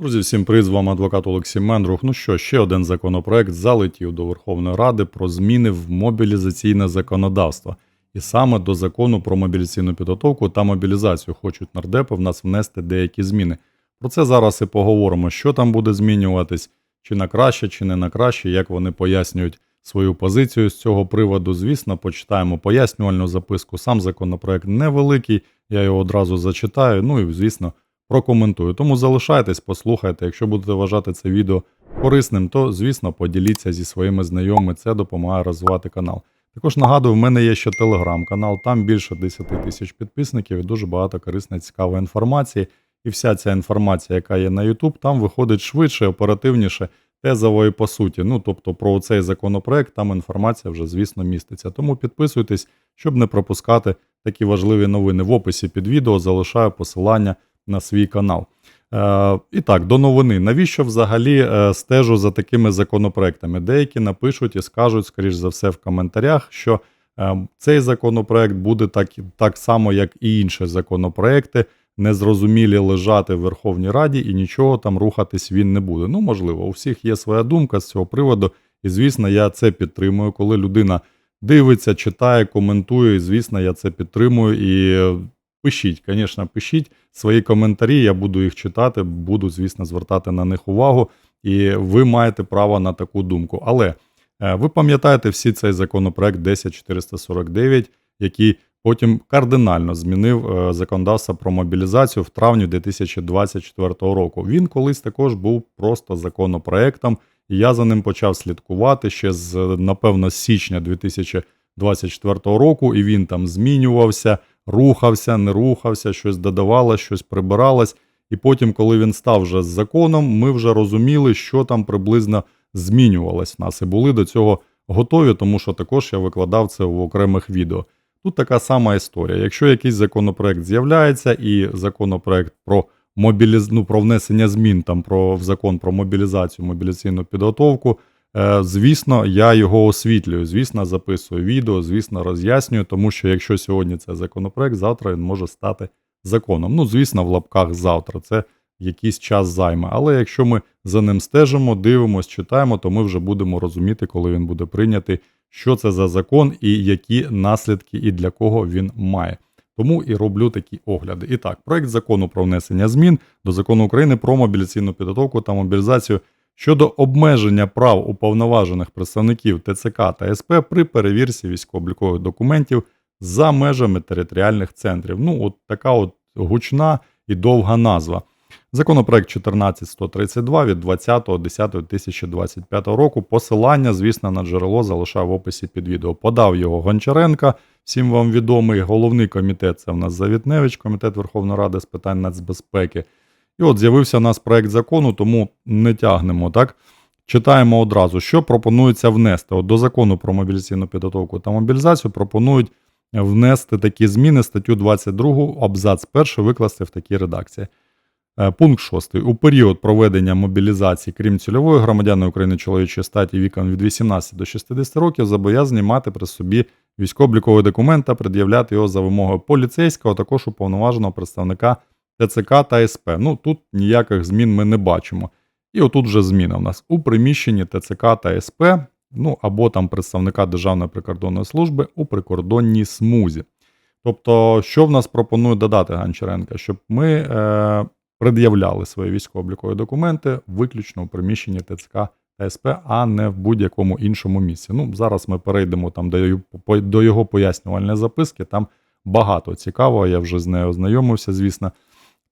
Друзі, всім привіт, з вами адвокат Олексій Мендрух. Ну що, ще один законопроект залетів до Верховної Ради про зміни в мобілізаційне законодавство. І саме до закону про мобілізаційну підготовку та мобілізацію хочуть нардепи в нас внести деякі зміни. Про це зараз і поговоримо, що там буде змінюватись, чи на краще, чи не на краще, як вони пояснюють свою позицію з цього приводу. Звісно, почитаємо пояснювальну записку. Сам законопроект невеликий, я його одразу зачитаю. Ну і звісно прокоментую. Тому залишайтесь, послухайте. Якщо будете вважати це відео корисним, то звісно поділіться зі своїми знайомими. Це допомагає розвивати канал. Також нагадую, в мене є ще телеграм-канал, там більше 10 тисяч підписників і дуже багато корисної цікавої інформації. І вся ця інформація, яка є на YouTube, там виходить швидше, оперативніше, тезово і по суті. Ну тобто про цей законопроект, там інформація вже, звісно, міститься. Тому підписуйтесь, щоб не пропускати такі важливі новини. В описі під відео залишаю посилання на свій канал. Е, І так, до новини. Навіщо взагалі е, стежу за такими законопроектами? Деякі напишуть і скажуть, скоріш за все, в коментарях, що е, цей законопроект буде так, так само, як і інші законопроекти, незрозумілі лежати в Верховній Раді і нічого там рухатись він не буде. Ну, можливо, у всіх є своя думка з цього приводу, і звісно, я це підтримую, коли людина. Дивиться, читає, коментує, і звісно, я це підтримую і Пишіть, звісно, пишіть свої коментарі, я буду їх читати, буду, звісно, звертати на них увагу, і ви маєте право на таку думку. Але е, ви пам'ятаєте всі цей законопроект 10449, який потім кардинально змінив е, законодавство про мобілізацію в травні 2024 року. Він колись також був просто законопроектом, і я за ним почав слідкувати ще з, напевно, з січня 2024 року, і він там змінювався рухався, не рухався, щось додавалось, щось прибиралось. І потім, коли він став вже з законом, ми вже розуміли, що там приблизно змінювалось в нас. І були до цього готові, тому що також я викладав це в окремих відео. Тут така сама історія. Якщо якийсь законопроект з'являється, і законопроект про мобіліз... ну, про внесення змін там про в закон про мобілізацію, мобілізаційну підготовку, звісно, я його освітлюю. Звісно, записую відео, звісно, роз'яснюю, тому що якщо сьогодні це законопроект, завтра він може стати законом. Ну, звісно, в лапках завтра це якийсь час займе. Але якщо ми за ним стежимо, дивимося, читаємо, то ми вже будемо розуміти, коли він буде прийнятий, що це за закон і які наслідки і для кого він має. Тому і роблю такі огляди. І так, проект закону про внесення змін до закону України про мобіляційну підготовку та мобілізацію щодо обмеження прав уповноважених представників ТЦК та СП при перевірці військово-облікових документів за межами територіальних центрів. Ну, от така от гучна і довга назва. Законопроект 14132 від 20.10.2025 року. Посилання, звісно, на джерело залишав в описі під відео. Подав його Гончаренка, всім вам відомий. Головний комітет це в нас Завітневич, комітет Верховної Ради з питань нацбезпеки. І от з'явився у нас проект закону, тому не тягнемо. так? Читаємо одразу, що пропонується внести. От До закону про мобілізаційну підготовку та мобілізацію пропонують внести такі зміни статтю 22, абзац 1 викласти в такій редакції. Е, пункт 6. У період проведення мобілізації, крім цільової громадяни України чоловічої статі віком від 18 до 60 років, зобов'язані мати при собі військово-обліковий документ та пред'являти його за вимогою поліцейського, також уповноваженого представника ТЦК та СП. Ну тут ніяких змін ми не бачимо. І отут вже зміна в нас у приміщенні ТЦК та СП, ну або там представника Державної прикордонної служби у прикордонній смузі. Тобто, що в нас пропонує додати Гончаренка? Щоб ми е, пред'являли свої військово-облікові документи виключно у приміщенні ТЦК та СП, а не в будь-якому іншому місці. Ну, Зараз ми перейдемо там до, до його пояснювальної записки, там багато цікавого, я вже з нею ознайомився, звісно.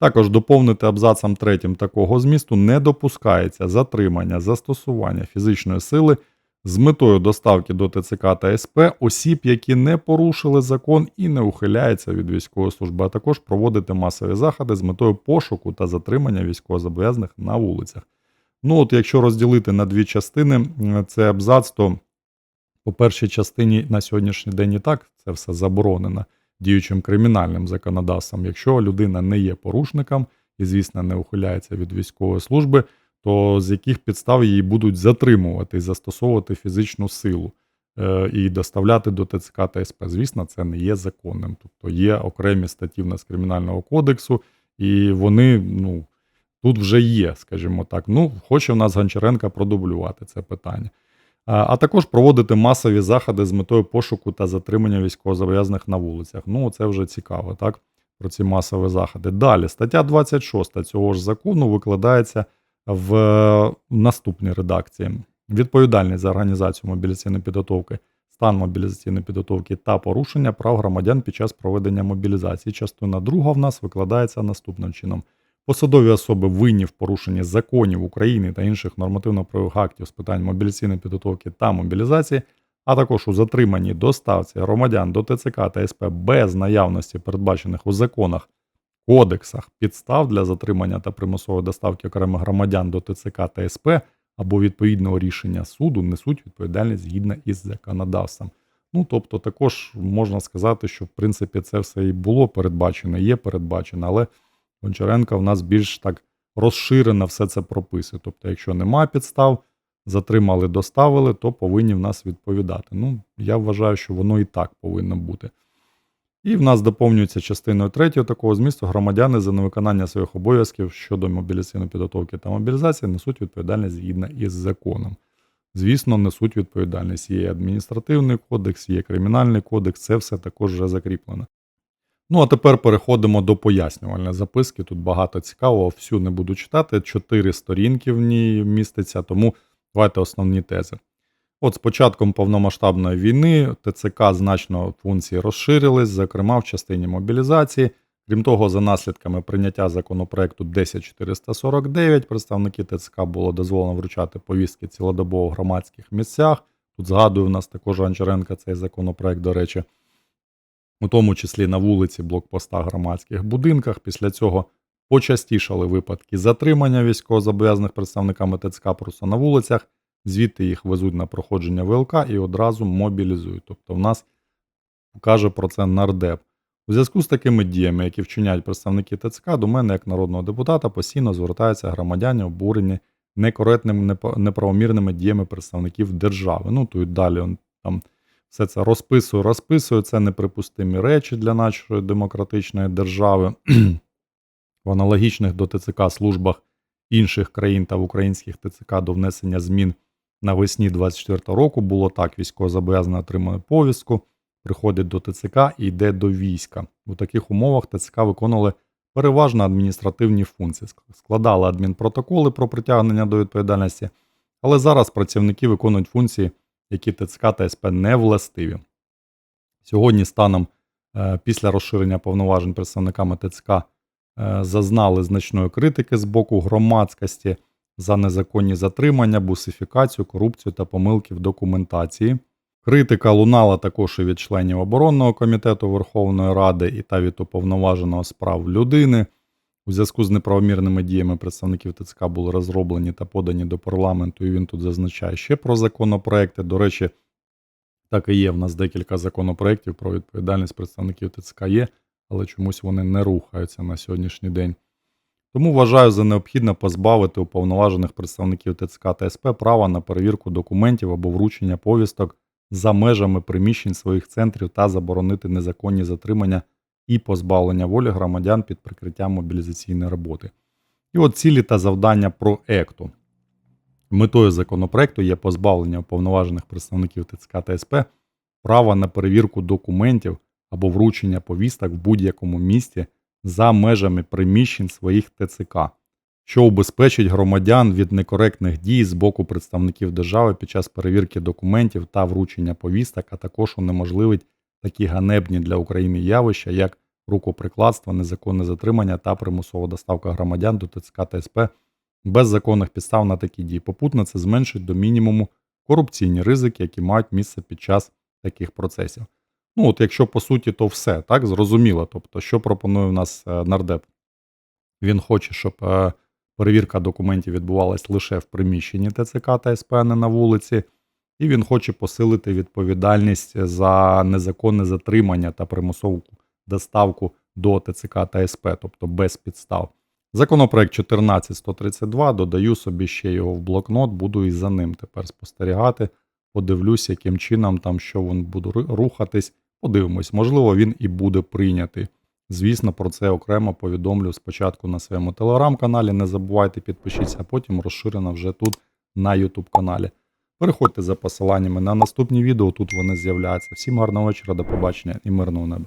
Також доповнити абзацом третім такого змісту не допускається затримання застосування фізичної сили з метою доставки до ТЦК та СП осіб, які не порушили закон і не ухиляються від військової служби, а також проводити масові заходи з метою пошуку та затримання військовозобов'язаних на вулицях. Ну от якщо розділити на дві частини цей абзац, то по першій частині на сьогоднішній день і так це все заборонено діючим кримінальним законодавством. Якщо людина не є порушником і, звісно, не ухиляється від військової служби, то з яких підстав її будуть затримувати і застосовувати фізичну силу е, і доставляти до ТЦК та СП. Звісно, це не є законним. Тобто є окремі статті в нас кримінального кодексу, і вони, ну. тут вже є, скажімо так. Ну, хоче в нас Гончаренка продублювати це питання. А а також проводити масові заходи з метою пошуку та затримання військовозобов'язаних на вулицях. Ну, це вже цікаво, так? Про ці масові заходи. Далі, стаття 26 цього ж закону викладається в е, наступній редакції. Відповідальність за організацію мобілізаційної підготовки, стан мобілізаційної підготовки та порушення прав громадян під час проведення мобілізації. Частина друга в нас викладається наступним чином. Посадові особи винні в порушенні законів України та інших нормативно-правових актів з питань мобілізаційної підготовки та мобілізації, а також у затриманні доставці громадян до ТЦК та СП без наявності передбачених у законах, кодексах підстав для затримання та примусової доставки окремих громадян до ТЦК та СП або відповідного рішення суду несуть відповідальність згідно із законодавством. Ну, тобто, також можна сказати, що в принципі це все і було передбачено, є передбачено, але Гончаренка в нас більш так розширено все це прописує. Тобто, якщо немає підстав, затримали, доставили, то повинні в нас відповідати. Ну, я вважаю, що воно і так повинно бути. І в нас доповнюється частиною третьою такого змісту громадяни за невиконання своїх обов'язків щодо мобілізаційної підготовки та мобілізації несуть відповідальність згідно із законом. Звісно, несуть відповідальність. Є адміністративний кодекс, є кримінальний кодекс, це все також вже закріплено. Ну, а тепер переходимо до пояснювальної записки. Тут багато цікавого, всю не буду читати. Чотири сторінки в ній міститься, тому давайте основні тези. От з початком повномасштабної війни ТЦК значно функції розширились, зокрема в частині мобілізації. Крім того, за наслідками прийняття законопроекту 10449 представники ТЦК було дозволено вручати повістки цілодобово в громадських місцях. Тут згадую, в нас також Гончаренка цей законопроект, до речі, у тому числі на вулиці, блокпостах, громадських будинках. Після цього почастішали випадки затримання військовозобов'язаних представниками ТЦК просто на вулицях звідти їх везуть на проходження ВЛК і одразу мобілізують. Тобто в нас каже про це нардеп. У зв'язку з такими діями, які вчиняють представники ТЦК, до мене, як народного депутата, постійно звертаються громадяни, обурені некоректними, неправомірними діями представників держави. Ну, тут далі там все це розписує, розписує. Це неприпустимі речі для нашої демократичної держави. В аналогічних до ТЦК службах інших країн та в українських ТЦК до внесення змін навесні 24 року було так: військовозобов'язаний отримує повістку, приходить до ТЦК і йде до війська. У таких умовах ТЦК виконували переважно адміністративні функції, складали адмінпротоколи про притягнення до відповідальності, але зараз працівники виконують функції, які ТЦК та СП не властиві. Сьогодні, станом е, після розширення повноважень представниками ТЦК, е, зазнали значної критики з боку громадськості за незаконні затримання, бусифікацію, корупцію та помилки в документації. Критика лунала також і від членів оборонного комітету Верховної Ради і та від уповноваженого справ людини. У зв'язку з неправомірними діями представників ТЦК були розроблені та подані до парламенту, і він тут зазначає ще про законопроекти. До речі, так і є. В нас декілька законопроєктів про відповідальність представників ТЦК є, але чомусь вони не рухаються на сьогоднішній день. Тому вважаю за необхідне позбавити уповноважених представників ТЦК та СП права на перевірку документів або вручення повісток за межами приміщень своїх центрів та заборонити незаконні затримання і позбавлення волі громадян під прикриттям мобілізаційної роботи. І от цілі та завдання проекту. Метою законопроекту є позбавлення уповноважених представників ТЦК та СП права на перевірку документів або вручення повісток в будь-якому місті за межами приміщень своїх ТЦК, що убезпечить громадян від некоректних дій з боку представників держави під час перевірки документів та вручення повісток, а також унеможливить такі ганебні для України явища, як рукоприкладство, незаконне затримання та примусова доставка громадян до ТЦК та СП без законних підстав на такі дії. Попутно це зменшить до мінімуму корупційні ризики, які мають місце під час таких процесів. Ну, от якщо по суті, то все так зрозуміло. Тобто, що пропонує в нас е, нардеп? Він хоче, щоб е, перевірка документів відбувалась лише в приміщенні ТЦК та СП, а не на вулиці, і він хоче посилити відповідальність за незаконне затримання та примусову доставку до ТЦК та СП, тобто без підстав. Законопроект 14132, додаю собі ще його в блокнот, буду і за ним тепер спостерігати. Подивлюсь, яким чином там що він буде рухатись. Подивимось, можливо, він і буде прийнятий Звісно, про це окремо повідомлю спочатку на своєму телеграм-каналі. Не забувайте підпишіться, а потім розширено вже тут на YouTube каналі. Переходьте за посиланнями на наступні відео, тут вони з'являються. Всім гарного вечора, до побачення і мирного неба.